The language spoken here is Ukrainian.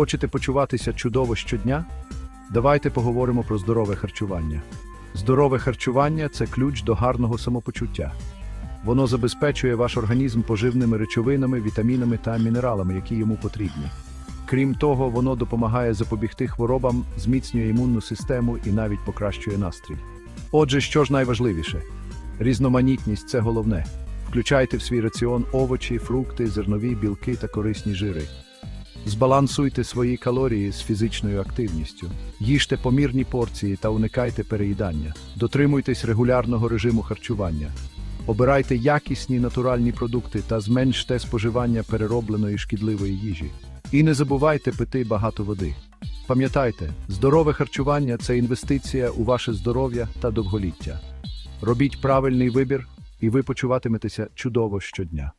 Хочете почуватися чудово щодня? Давайте поговоримо про здорове харчування. Здорове харчування це ключ до гарного самопочуття. Воно забезпечує ваш організм поживними речовинами, вітамінами та мінералами, які йому потрібні. Крім того, воно допомагає запобігти хворобам, зміцнює імунну систему і навіть покращує настрій. Отже, що ж найважливіше? Різноманітність це головне. Включайте в свій раціон овочі, фрукти, зернові, білки та корисні жири. Збалансуйте свої калорії з фізичною активністю. Їжте помірні порції та уникайте переїдання. Дотримуйтесь регулярного режиму харчування. Обирайте якісні натуральні продукти та зменште споживання переробленої шкідливої їжі. І не забувайте пити багато води. Пам'ятайте, здорове харчування це інвестиція у ваше здоров'я та довголіття. Робіть правильний вибір, і ви почуватиметеся чудово щодня.